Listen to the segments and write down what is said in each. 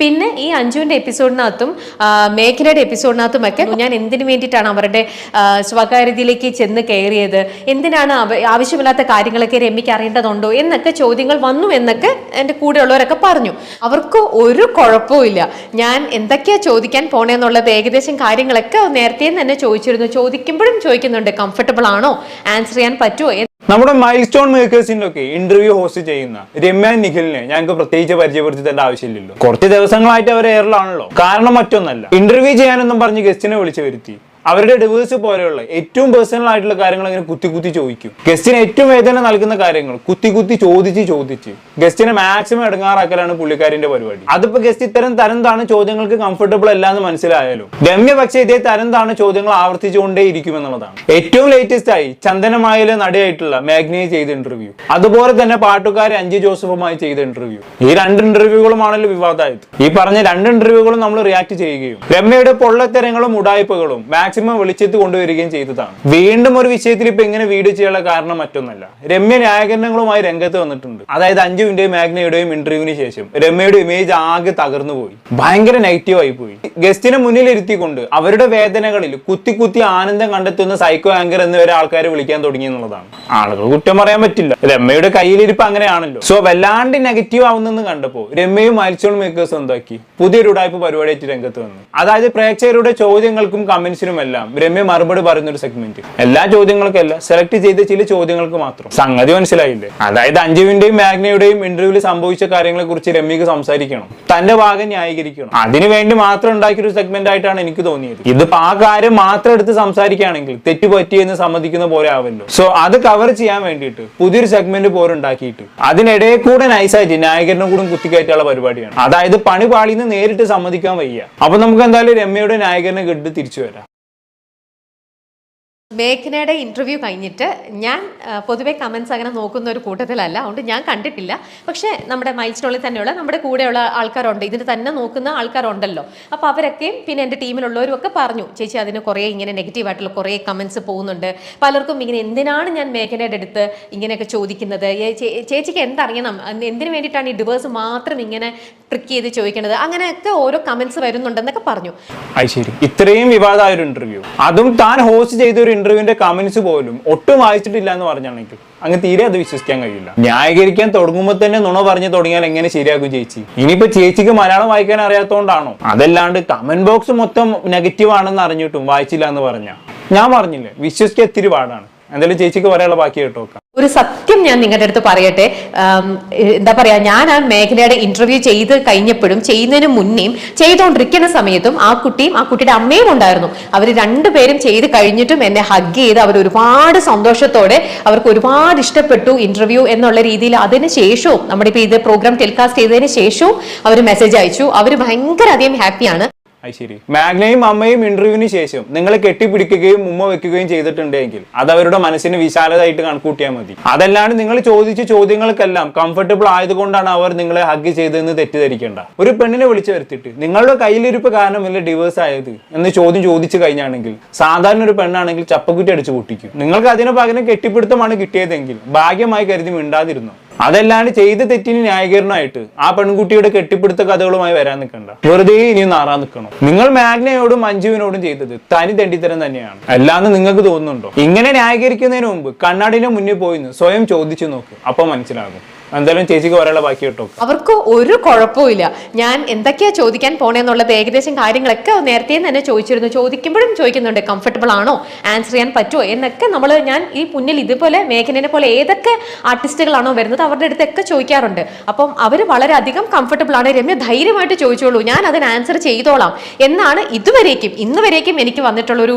പിന്നെ ഈ അഞ്ജുവിന്റെ എപ്പിസോഡിനകത്തും മേഘനയുടെ എപ്പിസോഡിനകത്തും ഒക്കെ ഞാൻ എന്തിനു വേണ്ടിയിട്ടാണ് അവരുടെ സ്വകാര്യതയിലേക്ക് ചെന്ന് കയറിയത്? എന്തിനാണ് ആവശ്യമില്ലാത്ത കാര്യങ്ങളൊക്കെ രമ്യക്ക് അറിയേണ്ടതുണ്ടോ? എന്നൊക്കെ ചോദ്യങ്ങൾ വന്നു എന്നൊക്കെ എന്റെ കൂടെയുള്ളവരൊക്കെ പറഞ്ഞു. അവർക്ക് ഒരു കുഴപ്പവും ഇല്ല. ഞാൻ എന്തൊക്കെയാ ചോദിക്കാൻ പോണേന്നുള്ളത് ഏകദേശം കാര്യങ്ങളൊക്കെ നേരത്തെ തന്നെ ചോദിച്ചിരുന്നു. ചോദിക്കുമ്പോഴും ചോദിക്കുന്നുണ്ട് കംഫർട്ടബിൾ ആണോ? ആൻസർ ചെയ്യാൻ പറ്റുമോ? നമ്മുടെ മൈൽ സ്റ്റോൺ മേക്കേഴ്സിനൊക്കെ ഇന്റർവ്യൂ ഹോസ്റ്റ് ചെയ്യുന്ന രമ്യ നിഖിലിനെ ഞങ്ങൾക്ക് പ്രത്യേകിച്ച് പരിചയപ്പെടുത്തേണ്ട ആവശ്യമില്ലല്ലോ. കുറച്ച് ദിവസങ്ങളായിട്ട് അവർ എയറിലാണല്ലോ കാരണം മറ്റൊന്നല്ല. ഇന്റർവ്യൂ ചെയ്യാനൊന്നും പറഞ്ഞ് ഗസ്റ്റിനെ വിളിച്ചു വരുത്തി. അവരുടെ ഡിവേഴ്സ് പോലെയുള്ള ഏറ്റവും പേഴ്സണൽ ആയിട്ടുള്ള കാര്യങ്ങൾ ഇങ്ങനെ കുത്തി കുത്തി ചോദിക്കും. ഗസ്റ്റിന് ഏറ്റവും വേദന നൽകുന്ന കാര്യങ്ങൾ കുത്തി കുത്തി ചോദിച്ച് ചോദിച്ച്. ഗസ്റ്റിനെ മാക്സിമം ഇടങ്ങാറാക്കലാണ് പുള്ളിക്കാരിന്റെ പരിപാടി. അതിപ്പോ ഗസ്റ്റ് ഇത്തരം തരം താണ് ചോദ്യങ്ങൾക്ക് കംഫർട്ടബിൾ അല്ല എന്ന് മനസ്സിലായാലും രമ്യ പക്ഷേ ഇതേ തരം താണ് ചോദ്യങ്ങൾ ആവർത്തിച്ചുകൊണ്ടേ ഇരിക്കും എന്നുള്ളതാണ്. ഏറ്റവും ലേറ്റസ്റ്റ് ആയി ചന്ദനമായിലെ നടിയായിട്ടുള്ള മാഗ്നിയെ ചെയ്ത ഇന്റർവ്യൂ അതുപോലെ തന്നെ പാട്ടുകാരി അഞ്ജു ജോസഫുമായി ചെയ്ത ഇന്റർവ്യൂ ഈ രണ്ട് ഇന്റർവ്യൂകളുമാണല്ലോ വിവാദമായത്. ഈ പറഞ്ഞ രണ്ട് ഇന്റർവ്യൂകളും നമ്മൾ റിയാക്ട് ചെയ്യുകയും രമ്യയുടെ പൊള്ളത്തരങ്ങളും ഉടായ്പകളും മാക്സിമം വെളിച്ചത്ത് കൊണ്ടുവരികയും ചെയ്തതാണ്. വീണ്ടും ഒരു വിഷയത്തിൽ ഇപ്പൊ ഇങ്ങനെ വീഡിയോ ചെയ്യാനുള്ള കാരണം മറ്റൊന്നല്ല രമ്യ ന്യായീകരണങ്ങളുമായി രംഗത്ത് വന്നിട്ടുണ്ട്. അതായത് അഞ്ജുവിന്റെയും മാഗ്നയുടെയും ഇന്റർവ്യൂവിന് ശേഷം രമ്യയുടെ ഇമേജ് ആകെ തകർന്നു പോയി. ഭയങ്കര നെഗറ്റീവ് ആയി പോയി. ഗസ്റ്റിനെ മുന്നിലിരുത്തിക്കൊണ്ട് അവരുടെ വേദനകളിൽ കുത്തി കുത്തി ആനന്ദം കണ്ടെത്തുന്ന സൈക്കോ ആങ്കർ എന്ന് വരെ ആൾക്കാരെ വിളിക്കാൻ തുടങ്ങി എന്നുള്ളതാണ്. ആളുകൾ കുറ്റം പറയാൻ പറ്റില്ല. രമ്യയുടെ കയ്യിലിരിപ്പ് അങ്ങനെയാണല്ലോ. സോ വല്ലാണ്ട് നെഗറ്റീവ് ആവുന്നെന്ന് കണ്ടപ്പോ രമ്യയും മൈൽസ്റ്റോൺ മേക്കേഴ്സ് എന്താക്കി? പുതിയൊരു ഉടായ്പ പരിപാടിയായിട്ട് രംഗത്ത് വന്നു. അതായത് പ്രേക്ഷകരുടെ ചോദ്യങ്ങൾക്കും കമന്റ്സിനും എല്ലാം രമ്യ മറുപടി പറയുന്ന ഒരു സെഗ്മെന്റ് എല്ലാ ചോദ്യങ്ങൾക്കല്ല സെലക്ട് ചെയ്ത ചില ചോദ്യങ്ങൾക്ക് മാത്രം. സംഗതി മനസ്സിലായില്ലേ? അതായത് അഞ്ജുവിന്റെയും മാഗ്നയുടെയും ഇന്റർവ്യൂവിൽ സംഭവിച്ച കാര്യങ്ങളെ കുറിച്ച് രമ്യക്ക് സംസാരിക്കണം. തന്റെ ഭാഗം ന്യായീകരിക്കണം. അതിനു വേണ്ടി മാത്രം ഉണ്ടാക്കിയ ഒരു സെഗ്മെന്റ് ആയിട്ടാണ് എനിക്ക് തോന്നിയത്. ഇതിപ്പോ ആ കാര്യം മാത്രം എടുത്ത് സംസാരിക്കുകയാണെങ്കിൽ തെറ്റ് പറ്റിയെന്ന് സമ്മതിക്കുന്ന പോലെ ആവല്ലോ. സോ അത് കവർ ചെയ്യാൻ വേണ്ടിയിട്ട് പുതിയൊരു സെഗ്മെന്റ് പോലും ഉണ്ടാക്കിയിട്ട് അതിനിടയിൽ കൂടെ നൈസായിട്ട് നായകരനും കൂടെ കുത്തിക്കയറ്റുള്ള പരിപാടിയാണ്. അതായത് പണി പാളിന്ന് നേരിട്ട് സമ്മതിക്കാൻ വയ്യ. അപ്പൊ നമുക്ക് എന്തായാലും രമ്യയുടെ നായകനെ ഗഡ് തിരിച്ചു വരാം. മേഘനയുടെ ഇന്റർവ്യൂ കഴിഞ്ഞിട്ട് ഞാൻ പൊതുവേ കമൻസ് അങ്ങനെ നോക്കുന്ന ഒരു കൂട്ടത്തിലല്ല. അതുകൊണ്ട് ഞാൻ കണ്ടിട്ടില്ല. പക്ഷേ നമ്മുടെ മൈൽ സ്റ്റോണിൽ തന്നെയുള്ള നമ്മുടെ കൂടെയുള്ള ആൾക്കാരുണ്ട്. ഇതിന് തന്നെ നോക്കുന്ന ആൾക്കാരുണ്ടല്ലോ. അപ്പോൾ അവരൊക്കെയും പിന്നെ എന്റെ ടീമിലുള്ളവരും ഒക്കെ പറഞ്ഞു ചേച്ചി അതിന് കുറേ ഇങ്ങനെ നെഗറ്റീവ് ആയിട്ടുള്ള കുറേ കമൻസ് പോകുന്നുണ്ട്. പലർക്കും ഇങ്ങനെ എന്തിനാണ് ഞാൻ മേഘനയുടെ അടുത്ത് ഇങ്ങനെയൊക്കെ ചോദിക്കുന്നത്? ചേച്ചിക്ക് എന്തറിയണം? എന്തിനു വേണ്ടിയിട്ടാണ് ഈ ഡിവേഴ്സ് മാത്രം ഇങ്ങനെ ട്രിക്ക് ചെയ്ത് ചോദിക്കുന്നത് അങ്ങനെയൊക്കെ ഓരോ കമൻസ് വരുന്നുണ്ടെന്നൊക്കെ പറഞ്ഞു. ഇത്രയും വിവാദമായ ഒരു ഇന്റർവ്യൂ അതും താൻ ഹോസ്റ്റ് ചെയ്ത ഒരു ഇന്റർവ്യൂവിന്റെ കമന്റ്സ് പോലും ഒട്ടും വായിച്ചിട്ടില്ല എന്ന് പറഞ്ഞാണെങ്കിൽ അങ്ങ് തീരെ അത് വിശ്വസിക്കാൻ കഴിയില്ല. ന്യായീകരിക്കാൻ തുടങ്ങുമ്പോൾ തന്നെ നുണ പറഞ്ഞു തുടങ്ങിയാൽ എങ്ങനെ ശരിയാകും ചേച്ചി? ഇനിയിപ്പോ ചേച്ചിക്ക് മലയാളം വായിക്കാൻ അറിയാത്തോണ്ടാണോ? അതല്ലാണ്ട് കമന്റ് ബോക്സ് മൊത്തം നെഗറ്റീവ് ആണെന്ന് അറിഞ്ഞിട്ടും വായിച്ചില്ല എന്ന് പറഞ്ഞ. ഞാൻ പറഞ്ഞില്ലേ വിശ്വസിക്കാൻ ഇത്തിരി പാടാണ്. എന്തായാലും ചേച്ചിക്ക് പറയാനുള്ള ബാക്കി കേട്ടോ ഒരു സത്യം ഞാൻ നിങ്ങളുടെ അടുത്ത് പറയട്ടെ. എന്താ പറയാ ഞാൻ ആ മേഖലയുടെ ഇന്റർവ്യൂ ചെയ്ത് കഴിഞ്ഞപ്പോഴും ചെയ്യുന്നതിന് മുന്നേയും ചെയ്തുകൊണ്ടിരിക്കുന്ന സമയത്തും ആ കുട്ടിയും ആ കുട്ടിയുടെ അമ്മയും ഉണ്ടായിരുന്നു. അവർ രണ്ടുപേരും ചെയ്ത് കഴിഞ്ഞിട്ടും എന്നെ ഹഗ് ചെയ്ത് അവർ ഒരുപാട് സന്തോഷത്തോടെ അവർക്ക് ഒരുപാട് ഇഷ്ടപ്പെട്ടു ഇന്റർവ്യൂ എന്നുള്ള രീതിയിൽ. അതിന് ശേഷവും നമ്മുടെ ഇപ്പൊ ഇത് പ്രോഗ്രാം ടെലികാസ്റ്റ് ചെയ്തതിന് ശേഷവും അവർ മെസ്സേജ് അയച്ചു. അവർ ഭയങ്കര അധികം ഹാപ്പിയാണ് ശരി. മാഗ്നയും അമ്മയും ഇന്റർവ്യൂവിന് ശേഷം നിങ്ങളെ കെട്ടിപ്പിടിക്കുകയും ഉമ്മ വെക്കുകയും ചെയ്തിട്ടുണ്ടെങ്കിൽ അത് അവരുടെ മനസ്സിന് വിശാലതായിട്ട് കണക്കൂട്ടിയാൽ മതി. അതല്ലാണ്ട് നിങ്ങൾ ചോദിച്ച ചോദ്യങ്ങൾക്കെല്ലാം കംഫർട്ടബിൾ ആയതുകൊണ്ടാണ് അവർ നിങ്ങളെ ഹഗ് ചെയ്തതെന്ന് തെറ്റിദ്ധരിക്കേണ്ട. ഒരു പെണ്ണിനെ വിളിച്ചു വരുത്തിയിട്ട് നിങ്ങളുടെ കയ്യിലിരിപ്പ് കാരണമല്ല ഡിവേഴ്സ് ആയത് എന്ന് ചോദ്യം ചോദിച്ചു കഴിഞ്ഞാണെങ്കിൽ സാധാരണ ഒരു പെണ്ണാണെങ്കിൽ ചപ്പക്കുറ്റി അടിച്ചു പൊട്ടിക്കും. നിങ്ങൾക്ക് അതിന് പകരം കെട്ടിപ്പിടുത്തമാണ് കിട്ടിയതെങ്കിൽ ഭാഗ്യമായി കരുതി മിണ്ടാതിരുന്നു? അതല്ലാണ്ട് ചെയ്ത തെറ്റിന് ന്യായീകരണമായിട്ട് ആ പെൺകുട്ടിയുടെ കെട്ടിപ്പിടുത്ത കഥകളുമായി വരാൻ നിൽക്കണ്ട. വെറുതെ ഇനി നാറാൻ നിൽക്കണം. നിങ്ങൾ മാഗ്നയോടും മഞ്ജുവിനോടും ചെയ്തത് തനി തെണ്ടിത്തരം തന്നെയാണ്. അല്ലാന്ന് നിങ്ങൾക്ക് തോന്നുന്നുണ്ടോ? ഇങ്ങനെ ന്യായീകരിക്കുന്നതിന് മുമ്പ് കണ്ണാടിന്റെ മുന്നിൽ പോയിന്ന് സ്വയം ചോദിച്ചു നോക്ക്. അപ്പൊ മനസ്സിലാകും. എന്തായാലും ചേച്ചിക്ക് പറയാനുള്ള ബാക്കി കിട്ടും. അവർക്ക് ഒരു കുഴപ്പമില്ല ഞാൻ എന്തൊക്കെയാ ചോദിക്കാൻ പോണേന്നുള്ളത് ഏകദേശം കാര്യങ്ങളൊക്കെ നേരത്തെ തന്നെ ചോദിച്ചിരുന്നു. ചോദിക്കുമ്പോഴും ചോദിക്കുന്നുണ്ട് കംഫർട്ടബിൾ ആണോ? ആൻസർ ചെയ്യാൻ പറ്റുമോ എന്നൊക്കെ നമ്മൾ ഞാൻ ഈ മുന്നിൽ ഇതുപോലെ മേഘനെ പോലെ ഏതൊക്കെ ആർട്ടിസ്റ്റുകളാണോ വരുന്നത് അവരുടെ അടുത്തൊക്കെ ചോദിക്കാറുണ്ട്. അപ്പം അവർ വളരെയധികം കംഫർട്ടബിൾ ആണ്. രമ്യ ധൈര്യമായിട്ട് ചോദിച്ചോളൂ. ഞാൻ അതിന് ആൻസർ ചെയ്തോളാം. എന്നാണ് ഇതുവരേക്കും ഇന്ന് വരേക്കും എനിക്ക് വന്നിട്ടുള്ളൊരു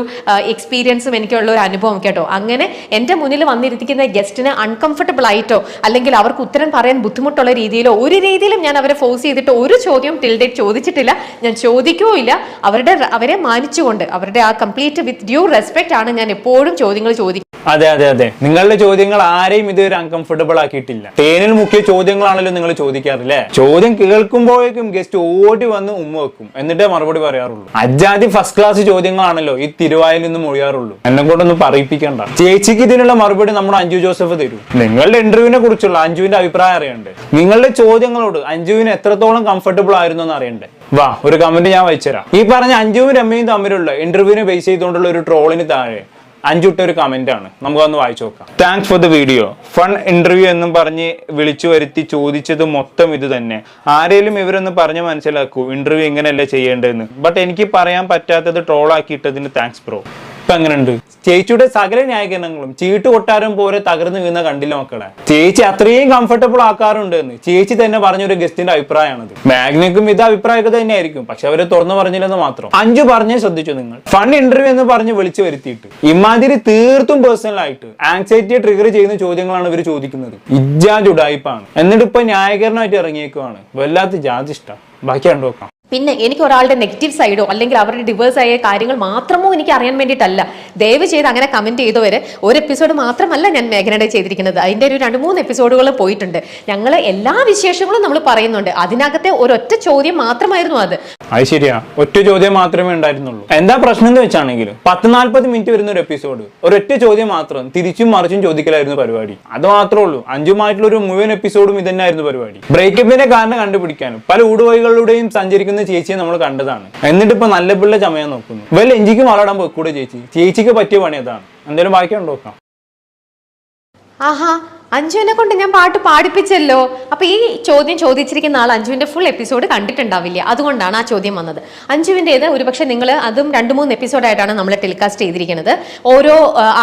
എക്സ്പീരിയൻസും എനിക്കുള്ള ഒരു അനുഭവം കേട്ടോ. അങ്ങനെ എന്റെ മുന്നിൽ വന്നിരിക്കുന്ന ഗസ്റ്റിന് അൺകംഫർട്ടബിൾ ആയിട്ടോ അല്ലെങ്കിൽ അവർക്ക് ഉത്തരം പറയാൻ ബുദ്ധിമുട്ടുള്ള രീതിയിലോ ഒരു രീതിയിലും ഞാൻ അവരെ ഫോഴ്സ് ചെയ്തിട്ട് ഒരു ചോദ്യം ടിൽ ഡേറ്റ് ചോദിച്ചിട്ടില്ല. ഞാൻ ചോദിക്കുകയില്ല അവരുടെ അവരെ മാനിച്ചുകൊണ്ട് അവരുടെ ആ കംപ്ലീറ്റ് വിത്ത് ഡ്യൂ റെസ്പെക്ട് ആണ് ഞാൻ എപ്പോഴും ചോദ്യങ്ങൾ ചോദിക്കുന്നത് അതെ അതെ അതെ. നിങ്ങളുടെ ചോദ്യങ്ങൾ ആരെയും ഇതുവരെ അൺകംഫർട്ടബിൾ ആക്കിയിട്ടില്ല. തേനിൽ മുഖ്യ ചോദ്യങ്ങളാണല്ലോ നിങ്ങൾ ചോദിക്കാറില്ലേ? ചോദ്യം കേൾക്കുമ്പോഴേക്കും ഗസ്റ്റ് ഓടി വന്ന് ഉമ്മ വെക്കും. എന്നിട്ടേ മറുപടി പറയാറുള്ളൂ. അജാതി ഫസ്റ്റ് ക്ലാസ് ചോദ്യങ്ങളാണല്ലോ ഈ തിരുവായിൽ നിന്നും ഒഴിയാറുള്ളൂ. എന്നെ കൊണ്ടൊന്നും പറയിപ്പിക്കണ്ട. ചേച്ചിക്ക് ഇതിനുള്ള മറുപടി നമ്മുടെ അഞ്ജു ജോസഫ് തരും. നിങ്ങളുടെ ഇന്റർവ്യൂവിനെ കുറിച്ചുള്ള അഞ്ജുവിന്റെ അഭിപ്രായം അറിയണ്ടേ? നിങ്ങളുടെ ചോദ്യങ്ങളോട് അഞ്ജുവിന് എത്രത്തോളം കംഫർട്ടബിൾ ആയിരുന്നു എന്ന് അറിയണ്ടേ? വാ ഒരു കമന്റ് ഞാൻ വായിച്ചുതരാം ഈ പറഞ്ഞ അഞ്ജുവും രമ്മയും തമ്മിലുള്ള ഇന്റർവ്യൂവിനെ ബേസ് ചെയ്തുകൊണ്ടുള്ള ഒരു ട്രോളിന് താഴെ അഞ്ചുട്ട ഒരു കമന്റ് ആണ്. നമുക്കൊന്ന് വായിച്ചു നോക്കാം. Thanks for the video fun interview എന്നും പറഞ്ഞ് വിളിച്ചു വരുത്തി ചോദിച്ചത് മൊത്തം ഇത് തന്നെ. ആരെങ്കിലും ഇവരൊന്ന് പറഞ്ഞ് മനസ്സിലാക്കൂ ഇന്റർവ്യൂ ഇങ്ങനെയല്ല ചെയ്യേണ്ടതെന്ന്. ബട്ട് എനിക്ക് പറയാൻ പറ്റാത്തത് ട്രോളാക്കിയിട്ടതിന് താങ്ക്സ് ബ്രോ ഇപ്പൊ എങ്ങനെയുണ്ട്? ചേച്ചിയുടെ സകല ന്യായീകരണങ്ങളും ചീട്ട് കൊട്ടാരം പോലെ തകർന്നു വീണ കണ്ടില്ല മക്കളെ? ചേച്ചി അത്രയും കംഫർട്ടബിൾ ആക്കാറുണ്ട് എന്ന് ചേച്ചി തന്നെ പറഞ്ഞൊരു ഗസ്റ്റിന്റെ അഭിപ്രായമാണത്. മാഗ്നക്കും ഇത് അഭിപ്രായമൊക്കെ തന്നെയായിരിക്കും പക്ഷെ അവർ തുറന്നു പറഞ്ഞില്ലെന്ന് മാത്രം. അഞ്ചു പറഞ്ഞേ ശ്രദ്ധിച്ചു നിങ്ങൾ. ഫൺ ഇന്റർവ്യൂ എന്ന് പറഞ്ഞ് വിളിച്ചു വരുത്തിയിട്ട് ഇമാതിരി തീർത്തും പേഴ്സണൽ ആയിട്ട് ആങ്സൈറ്റിയെ ട്രിഗർ ചെയ്യുന്ന ചോദ്യങ്ങളാണ് ഇവർ ചോദിക്കുന്നത്. ഇജാജ് ഉടായ്പാണ് എന്നിട്ട് ഇപ്പൊ ന്യായീകരണമായിട്ട് ഇറങ്ങിയേക്കുവാണ്. വല്ലാത്ത ജാതി ഇഷ്ടം ബാക്കി കണ്ടു നോക്കാം. പിന്നെ എനിക്ക് ഒരാളുടെ നെഗറ്റീവ് സൈഡോ അല്ലെങ്കിൽ അവരുടെ ഡിവേഴ്സ് ആയ കാര്യങ്ങൾ മാത്രമോ എനിക്ക് അറിയാൻ വേണ്ടിയിട്ടല്ല. ദയവ് ചെയ്ത് അങ്ങനെ കമന്റ് ചെയ്തവർ ഒരു എപ്പിസോഡ് മാത്രമല്ല ഞാൻ മേഘനയുടെ ചെയ്തിരിക്കുന്നത്. അതിന്റെ ഒരു രണ്ട് മൂന്ന് എപ്പിസോഡുകൾ പോയിട്ടുണ്ട്. ഞങ്ങൾ എല്ലാ വിശേഷങ്ങളും നമ്മൾ പറയുന്നുണ്ട്. അതിനകത്തെ ഒരൊറ്റ ചോദ്യം മാത്രമായിരുന്നു അത്. അത് ശരിയാ. ഒറ്റ ചോദ്യം മാത്രമേ ഉണ്ടായിരുന്നുള്ളൂ. എന്താ പ്രശ്നം എന്ന് വെച്ചാണെങ്കിലും പത്ത് നാല്പത് മിനിറ്റ് വരുന്ന ഒരു എപ്പിസോഡ് ഒരൊറ്റ ചോദ്യം മാത്രം തിരിച്ചും മറിച്ചും ചോദിക്കലായിരുന്നു പരിപാടി. അത് മാത്രമേ ഉള്ളൂ. അഞ്ചുമായിട്ടുള്ള ഒരു മുഴുവൻ എപ്പിസോഡും ഇതന്നെയായിരുന്നു പരിപാടി. ബ്രേക്കപ്പിന്റെ കാരണം കണ്ടുപിടിക്കാനും പല ഊടുവഴികളിലൂടെയും സഞ്ചരിക്കുന്ന ചേച്ചിയെ നമ്മൾ കണ്ടതാണ്. എന്നിട്ട് ഇപ്പൊ നല്ല പിള്ള ചമയാൻ നോക്കുന്നു. വല്ല എഞ്ചിക്ക് വളരാൻ പോയിക്കൂടെ ചേച്ചി. ചേച്ചിക്ക് പറ്റിയ പണി അതാണ്. എന്തായാലും ബാക്കി നോക്കാം. ആഹാ അഞ്ജുവിനെ കൊണ്ട് ഞാൻ പാട്ട് പാടിപ്പിച്ചല്ലോ. അപ്പൊ ഈ ചോദ്യം ചോദിച്ചിരിക്കുന്ന ആൾ അഞ്ജുവിന്റെ ഫുൾ എപ്പിസോഡ് കണ്ടിട്ടുണ്ടാവില്ല. അതുകൊണ്ടാണ് ആ ചോദ്യം വന്നത്. അഞ്ജുവിന്റെത് ഒരുപക്ഷെ നിങ്ങൾ അതും രണ്ട് മൂന്ന് എപ്പിസോഡായിട്ടാണ് നമ്മൾ ടെലികാസ്റ്റ് ചെയ്തിരിക്കുന്നത്. ഓരോ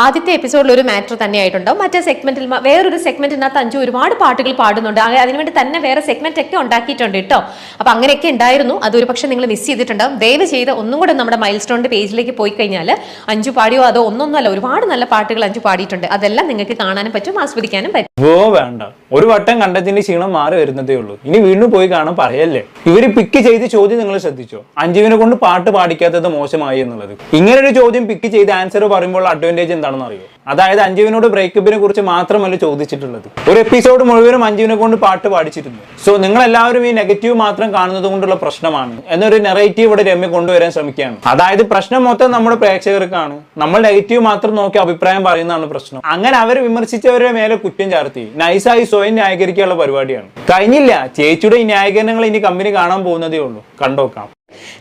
ആദ്യത്തെ എപ്പിസോഡിൽ ഒരു മാറ്റർ തന്നെ ആയിട്ടുണ്ടാവും. മറ്റേ സെഗ്മെന്റിൽ വേറൊരു സെഗ്മെന്റിനകത്ത് അഞ്ജു ഒരുപാട് പാട്ടുകൾ പാടുന്നുണ്ട്. അതിനുവേണ്ടി തന്നെ വേറെ സെഗ്മെന്റ് ഒക്കെ ഉണ്ടാക്കിയിട്ടുണ്ട് കേട്ടോ അപ്പൊ അങ്ങനെയൊക്കെ ഉണ്ടായിരുന്നു. അത് ഒരുപക്ഷെ നിങ്ങൾ മിസ് ചെയ്തിട്ടുണ്ടാവും. ദയവ് ചെയ്ത് ഒന്നും കൂടെ നമ്മുടെ മൈൽ സ്റ്റോണിന്റെ പേജിലേക്ക് പോയി കഴിഞ്ഞാൽ അഞ്ചു പാടിയോ അതോ ഒന്നൊന്നല്ല ഒരുപാട് നല്ല പാട്ടുകൾ അഞ്ചു പാടിയിട്ടുണ്ട്. അതെല്ലാം നിങ്ങൾക്ക് കാണാനും പറ്റും ആസ്വദിക്കാനും പറ്റും. ഓ വേണ്ട. ഒരു വട്ടം കണ്ടതിന്റെ ക്ഷീണം മാറി വരുന്നതേ ഉള്ളൂ. ഇനി വീണ്ടും പോയി കാണാൻ പറയല്ലേ? ഇവർ പിക്ക് ചെയ്ത് ചോദ്യം നിങ്ങൾ ശ്രദ്ധിച്ചോ? അഞ്ജുവിനെ കൊണ്ട് പാട്ട് പാടിക്കാത്തത് മോശമായി എന്നുള്ളത്. ഇങ്ങനെ ഒരു ചോദ്യം പിക്ക് ചെയ്ത് ആൻസർ പറയുമ്പോൾ അഡ്വാന്റേജ് എന്താണെന്ന് അറിയോ? അതായത് അഞ്ജുവിനോട് ബ്രേക്കപ്പിനെ കുറിച്ച് മാത്രമല്ല ചോദിച്ചിട്ടുള്ളത്. ഒരു എപ്പിസോഡ് മുഴുവനും അഞ്ജുവിനെ കൊണ്ട് പാട്ട് പാടിച്ചിരുന്നു. സോ നിങ്ങൾ എല്ലാവരും ഈ നെഗറ്റീവ് മാത്രം കാണുന്നത് കൊണ്ടുള്ള പ്രശ്നമാണ് എന്നൊരു നെറേറ്റീവ് ഇവിടെ രമ്യ കൊണ്ടുവരാൻ ശ്രമിക്കുകയാണ്. അതായത് പ്രശ്നം മൊത്തം നമ്മുടെ പ്രേക്ഷകർക്കാണ്. നമ്മൾ നെഗറ്റീവ് മാത്രം നോക്കി അഭിപ്രായം പറയുന്നതാണ് പ്രശ്നം. അങ്ങനെ അവർ വിമർശിച്ചവരുടെ മേലെ കുറ്റം ചാർത്തി നൈസായി സ്വയം ന്യായീകരിക്കാനുള്ള പരിപാടിയാണ്. കഴിഞ്ഞില്ല ചേച്ചിയുടെ ഈ ന്യായീകരണങ്ങൾ ഇനി കമ്പനി കാണാൻ പോകുന്നതേ ഉള്ളൂ. കണ്ടോക്കാം.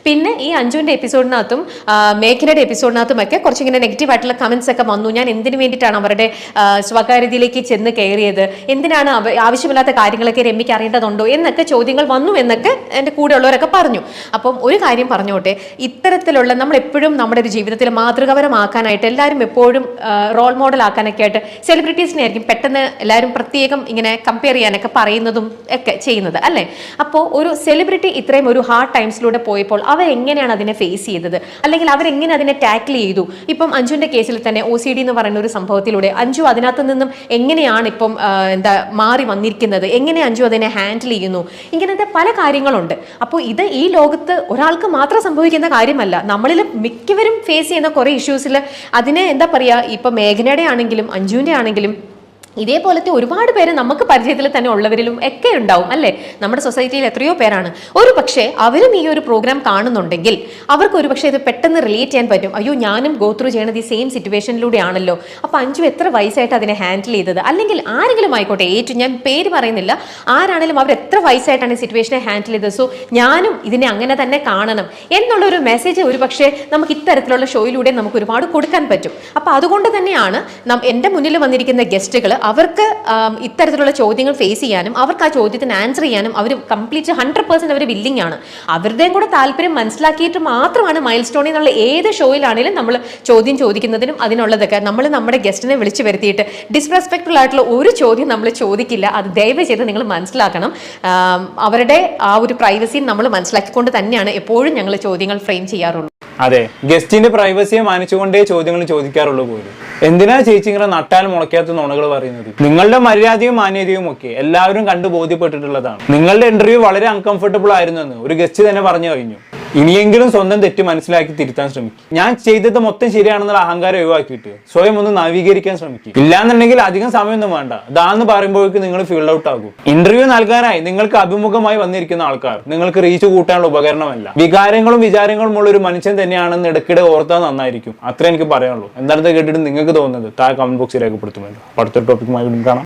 പിന്നെ ഈ അഞ്ജുവിന്റെ എപ്പിസോഡിനകത്തും മേഘനയുടെ എപ്പിസോഡിനകത്തും ഒക്കെ കുറച്ചിങ്ങനെ നെഗറ്റീവ് ആയിട്ടുള്ള കമൻസ് ഒക്കെ വന്നു. ഞാൻ എന്തിനു വേണ്ടിയിട്ടാണ് അവരുടെ സ്വകാര്യതയിലേക്ക് ചെന്ന് കയറിയത്? എന്തിനാണ് ആവശ്യമില്ലാത്ത കാര്യങ്ങളൊക്കെ രമ്യക്ക് അറിയേണ്ടതുണ്ടോ? എന്നൊക്കെ ചോദ്യങ്ങൾ വന്നു എന്നൊക്കെ എന്റെ കൂടെ ഉള്ളവരൊക്കെ പറഞ്ഞു. അപ്പം ഒരു കാര്യം പറഞ്ഞോട്ടെ. ഇത്തരത്തിലുള്ള നമ്മൾ എപ്പോഴും നമ്മുടെ ഒരു ജീവിതത്തിൽ മാതൃകാപരമാക്കാനായിട്ട് എല്ലാവരും എപ്പോഴും റോൾ മോഡൽ ആക്കാനൊക്കെ ആയിട്ട് സെലിബ്രിറ്റീസിനെ ആയിരിക്കും പെട്ടെന്ന് എല്ലാവരും പ്രത്യേകം ഇങ്ങനെ കമ്പയർ ചെയ്യാനൊക്കെ പറയുന്നതും ഒക്കെ ചെയ്യുന്നത് അല്ലേ? അപ്പോൾ ഒരു സെലിബ്രിറ്റി ഇത്രയും ഒരു ഹാർഡ് ടൈംസിലൂടെ പോയപ്പോൾ അവരെങ്ങനെയാണ് അതിനെ ഫേസ് ചെയ്തത്? അല്ലെങ്കിൽ അവരെങ്ങനെ അതിനെ ടാക്കിൾ ചെയ്തു? ഇപ്പം അഞ്ജുവിന്റെ കേസിൽ തന്നെ ഒ സി ഡി എന്ന് പറയുന്ന ഒരു സംഭവത്തിലൂടെ അഞ്ജു അതിനകത്ത് നിന്നും എങ്ങനെയാണ് ഇപ്പം എന്താ മാറി വന്നിരിക്കുന്നത്? എങ്ങനെ അഞ്ജു അതിനെ ഹാൻഡിൽ ചെയ്യുന്നു? ഇങ്ങനത്തെ പല കാര്യങ്ങളുണ്ട്. അപ്പോൾ ഇത് ഈ ലോകത്ത് ഒരാൾക്ക് മാത്രം സംഭവിക്കുന്ന കാര്യമല്ല. നമ്മളിൽ മിക്കവരും ഫേസ് ചെയ്യുന്ന കുറേ ഇഷ്യൂസിൽ അതിനെ എന്താ പറയുക ഇപ്പം മേഘനയുടെ ആണെങ്കിലും അഞ്ജുവിന്റെ ആണെങ്കിലും ഇതേപോലത്തെ ഒരുപാട് പേര് നമുക്ക് പരിചയത്തിൽ തന്നെ ഉള്ളവരിലും ഒക്കെ ഉണ്ടാവും അല്ലേ? നമ്മുടെ സൊസൈറ്റിയിൽ എത്രയോ പേരാണ്. ഒരു പക്ഷേ അവരും ഈ ഒരു പ്രോഗ്രാം കാണുന്നുണ്ടെങ്കിൽ അവർക്ക് ഒരു പക്ഷേ ഇത് പെട്ടെന്ന് റിലേറ്റ് ചെയ്യാൻ പറ്റും. അയ്യോ ഞാനും ഗോത്രു ചെയ്യണത് ഈ സെയിം സിറ്റുവേഷനിലൂടെയാണല്ലോ അപ്പോൾ അഞ്ചു എത്ര വയസ്സായിട്ട് അതിനെ ഹാൻഡിൽ ചെയ്തത്? അല്ലെങ്കിൽ ആരെങ്കിലും ആയിക്കോട്ടെ ഏറ്റവും ഞാൻ പേര് പറയുന്നില്ല. ആരാണെങ്കിലും അവർ എത്ര വയസ്സായിട്ടാണ് ഈ സിറ്റുവേഷനെ ഹാൻഡിൽ ചെയ്തത്? സോ ഞാനും ഇതിനെ അങ്ങനെ തന്നെ കാണണം എന്നുള്ളൊരു മെസ്സേജ് ഒരു പക്ഷേ നമുക്ക് ഇത്തരത്തിലുള്ള ഷോയിലൂടെ നമുക്ക് ഒരുപാട് കൊടുക്കാൻ പറ്റും. അപ്പോൾ അതുകൊണ്ട് തന്നെയാണ് എന്റെ മുന്നിൽ വന്നിരിക്കുന്ന ഗസ്റ്റുകൾ അവർക്ക് ഇത്തരത്തിലുള്ള ചോദ്യങ്ങൾ ഫേസ് ചെയ്യാനും അവർക്ക് ആ ചോദ്യത്തിന് ആൻസർ ചെയ്യാനും അവർ കംപ്ലീറ്റ് ഹൺഡ്രഡ് പേഴ്സന്റ് അവർ വില്ലിംഗ് ആണ്. അവരുടെയും കൂടെ താല്പര്യം മനസ്സിലാക്കിയിട്ട് മാത്രമാണ് മൈൽ സ്റ്റോണിൽ നിന്നുള്ള ഏത് ഷോയിലാണെങ്കിലും നമ്മൾ ചോദ്യം ചോദിക്കുന്നതിനും അതിനുള്ളതൊക്കെ. നമ്മൾ നമ്മുടെ ഗസ്റ്റിനെ വിളിച്ചു വരുത്തിയിട്ട് ഡിസ്റെസ്പെക്ട്ഫുൾ ആയിട്ടുള്ള ഒരു ചോദ്യം നമ്മൾ ചോദിക്കില്ല. അത് ദയവ് ചെയ്ത് നിങ്ങൾ മനസ്സിലാക്കണം. അവരുടെ ആ ഒരു പ്രൈവസിയും നമ്മൾ മനസ്സിലാക്കിക്കൊണ്ട് തന്നെയാണ് എപ്പോഴും ഞങ്ങൾ ചോദ്യങ്ങൾ ഫ്രെയിം ചെയ്യാറുള്ളൂ അതെ. ഗസ്റ്റിന്റെ പ്രൈവസിയെ മാനിച്ചുകൊണ്ടേ ചോദ്യങ്ങൾ ചോദിക്കാറുള്ളൂ പോലും. എന്തിനാ ചേച്ചി ഇങ്ങനെ നട്ടാൽ മുളയ്ക്കാത്ത നുണകൾ പറയുന്നത്? നിങ്ങളുടെ മര്യാദയും മാന്യതയും ഒക്കെ എല്ലാവരും കണ്ടു ബോധ്യപ്പെട്ടിട്ടുള്ളതാണ്. നിങ്ങളുടെ ഇന്റർവ്യൂ വളരെ അൺകംഫർട്ടബിൾ ആയിരുന്നു എന്ന് ഒരു ഗസ്റ്റ് തന്നെ പറഞ്ഞു കഴിഞ്ഞു. ഇനിയെങ്കിലും സ്വന്തം തെറ്റ് മനസ്സിലാക്കി തിരുത്താൻ ശ്രമിക്കും. ഞാൻ ചെയ്തത് മൊത്തം ശരിയാണെന്നുള്ള അഹങ്കാരം ഒഴിവാക്കിയിട്ട് സ്വയം ഒന്ന് നവീകരിക്കാൻ ശ്രമിക്കും. ഇല്ലാന്നുണ്ടെങ്കിൽ അധികം സമയമൊന്നും വേണ്ട. ഇതാന്ന് പറയുമ്പോഴേക്കും നിങ്ങൾ ഫീൽഡ് ഔട്ട് ആകും. ഇന്റർവ്യൂ നൽകാനായി നിങ്ങൾക്ക് അഭിമുഖമായി വന്നിരിക്കുന്ന ആൾക്കാർ നിങ്ങൾക്ക് റീച്ച് കൂട്ടാനുള്ള ഉപകരണമല്ല. വികാരങ്ങളും വിചാരങ്ങളും ഉള്ള ഒരു മനുഷ്യൻ തന്നെയാണെന്ന് ഇടയ്ക്കിടെ ഓർത്താൽ നന്നായിരിക്കും. അത്രേ എനിക്ക് പറയാനുള്ളൂ. എന്താണെന്ന് കേട്ടിട്ട് നിങ്ങൾക്ക് തോന്നുന്നത് താഴെ കമന്റ് ബോക്സിൽ രേഖപ്പെടുത്തുമല്ലോ. അടുത്ത ടോപ്പിക്കുമായി കാണാം.